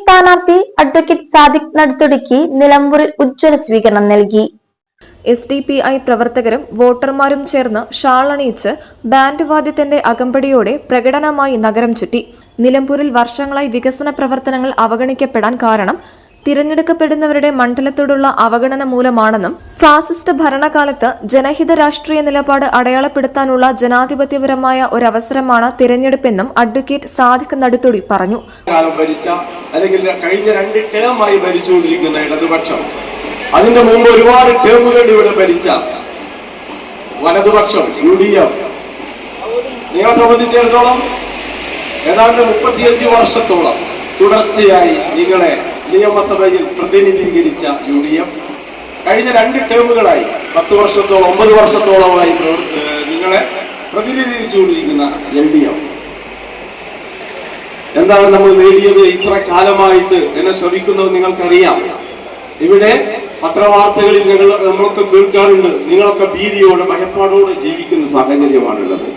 സ്ഥാനാർത്ഥി അഡ്വക്കേറ്റ് സാദിഖ് നടുത്തുടുക്കി നിലമ്പൂരിൽ ഉജ്ജ്വല സ്വീകരണം നൽകി. എസ് ഡി പി ഐ പ്രവർത്തകരും വോട്ടർമാരും ചേർന്ന് ഷാളണിയിച്ച് ബാൻഡ് വാദ്യത്തിന്റെ അകമ്പടിയോടെ പ്രകടനമായി നഗരം ചുറ്റി. നിലമ്പൂരിൽ വർഷങ്ങളായി വികസന പ്രവർത്തനങ്ങൾ അവഗണിക്കപ്പെടാൻ കാരണം തിരഞ്ഞെടുക്കപ്പെടുന്നവരുടെ മണ്ഡലത്തോടുള്ള അവഗണന മൂലമാണെന്നും ഫാസിസ്റ്റ് ഭരണകാലത്ത് ജനഹിത രാഷ്ട്രീയ നിലപാട് അടയാളപ്പെടുത്താനുള്ള ജനാധിപത്യപരമായ ഒരവസരമാണ് തിരഞ്ഞെടുപ്പെന്നും അഡ്വക്കേറ്റ് സാദിഖ് നടുത്തുടി പറഞ്ഞു. അല്ലെങ്കിൽ കഴിഞ്ഞ രണ്ട് ടേമായി ഭരിച്ചുകൊണ്ടിരിക്കുന്ന ഇടതുപക്ഷം അതിന്റെ മുമ്പ് ഒരുപാട് ടേമുകൾ ഇവിടെ ഭരിച്ച വലതുപക്ഷം യു ഡി എഫ് നിങ്ങളെ സംബന്ധിച്ചിടത്തോളം ഏതാണ്ട് മുപ്പത്തിയഞ്ച് വർഷത്തോളം തുടർച്ചയായി നിങ്ങളെ നിയമസഭയിൽ പ്രതിനിധീകരിച്ച യു ഡി എഫ് കഴിഞ്ഞ രണ്ട് ടേമുകളായി പത്ത് വർഷത്തോളം ഒമ്പത് വർഷത്തോളമായി നിങ്ങളെ പ്രതിനിധീകരിച്ചുകൊണ്ടിരിക്കുന്ന എൽ ഡി എഫ്. എന്താണ് നമ്മൾ നേടിയത്? ഇത്ര കാലമായിട്ട് എന്നെ ശ്രമിക്കുന്നത് നിങ്ങൾക്കറിയാം. ഇവിടെ പത്രവാർത്തകളിൽ ഞങ്ങൾ നമ്മളൊക്കെ കേൾക്കാറുണ്ട് നിങ്ങളൊക്കെ ഭീതിയോടെ ഭയപ്പാടോടെ ജീവിക്കുന്ന സാഹചര്യമാണുള്ളത്.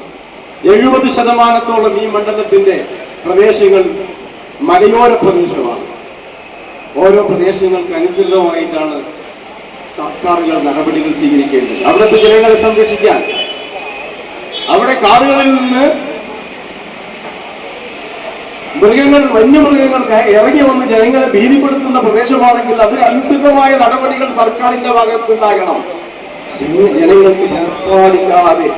എഴുപത് ശതമാനത്തോളം ഈ മണ്ഡലത്തിന്റെ പ്രദേശങ്ങൾ മലയോര പ്രദേശമാണ്. ഓരോ പ്രദേശങ്ങൾക്ക് അനുസൃതമായിട്ടാണ് സർക്കാരുകൾ നടപടികൾ സ്വീകരിക്കേണ്ടത്. അവിടുത്തെ ജനങ്ങളെ സംരക്ഷിക്കാൻ. അവിടെ കാടുകളിൽ നിന്ന് മൃഗങ്ങൾ വന്യമൃഗങ്ങൾ ഇറങ്ങി വന്ന് ജനങ്ങളെ ഭീതിപ്പെടുത്തുന്ന പ്രദേശമാണെങ്കിൽ അതിന് അനുസൃതമായ നടപടികൾ സർക്കാരിന്റെ ഭാഗത്തുണ്ടാകണം. ജന- ജനങ്ങൾക്ക് ഭയപ്പാടില്ലാതെ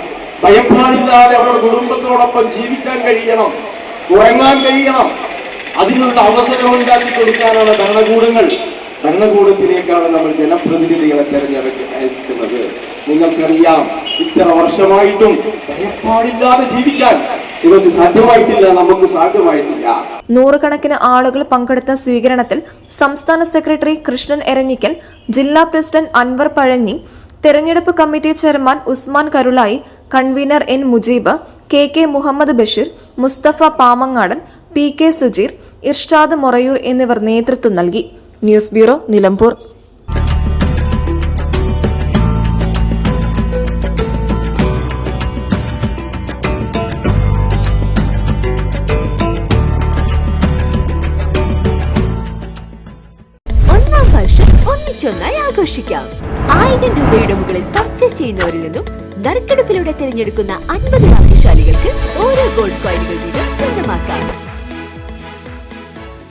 ഭയപ്പാടില്ലാതെ അവരുടെ കുടുംബത്തോടൊപ്പം ജീവിക്കാൻ കഴിയണം ഉറങ്ങാൻ കഴിയണം. അതിനുള്ള അവസരം ഉണ്ടാക്കി കൊടുക്കാനാണ് ഭരണകൂടങ്ങൾ. ഭരണകൂടത്തിലേക്കാണ് നമ്മൾ ജനപ്രതിനിധികളെ തെരഞ്ഞെടുക്ക അയക്കുന്നത് നിങ്ങൾക്കറിയാം ഇത്ര വർഷമായിട്ടും ഭയപ്പാടില്ലാതെ ജീവിക്കാൻ ഇതൊക്കെ സാധ്യമായിട്ടില്ല നമുക്ക് സാധ്യമായിട്ടില്ല. നൂറുകണക്കിന് ആളുകൾ പങ്കെടുത്ത സ്വീകരണത്തിൽ സംസ്ഥാന സെക്രട്ടറി കൃഷ്ണൻ എരഞ്ഞിക്കൽ ജില്ലാ പ്രസിഡന്റ് അൻവർ പഴഞ്ഞി തെരഞ്ഞെടുപ്പ് committee chairman Usman Karulai convener N Mujeeb K K Muhammad Basheer Musthafa Pamangadan P K Sujeer Irshad Morayur എന്നിവർ നേതൃത്വം നൽകി. News bureau Nilambur. ഒന്നാം ആഘോഷിക്കാം. ആയിരം രൂപയുടെ മുകളിൽ പർച്ചേസ് ചെയ്യുന്നവരിൽ നിന്നും നറുക്കെടുപ്പിലൂടെ തിരഞ്ഞെടുക്കുന്ന അൻപത് ഭാഗ്യശാലികൾക്ക് ഓരോ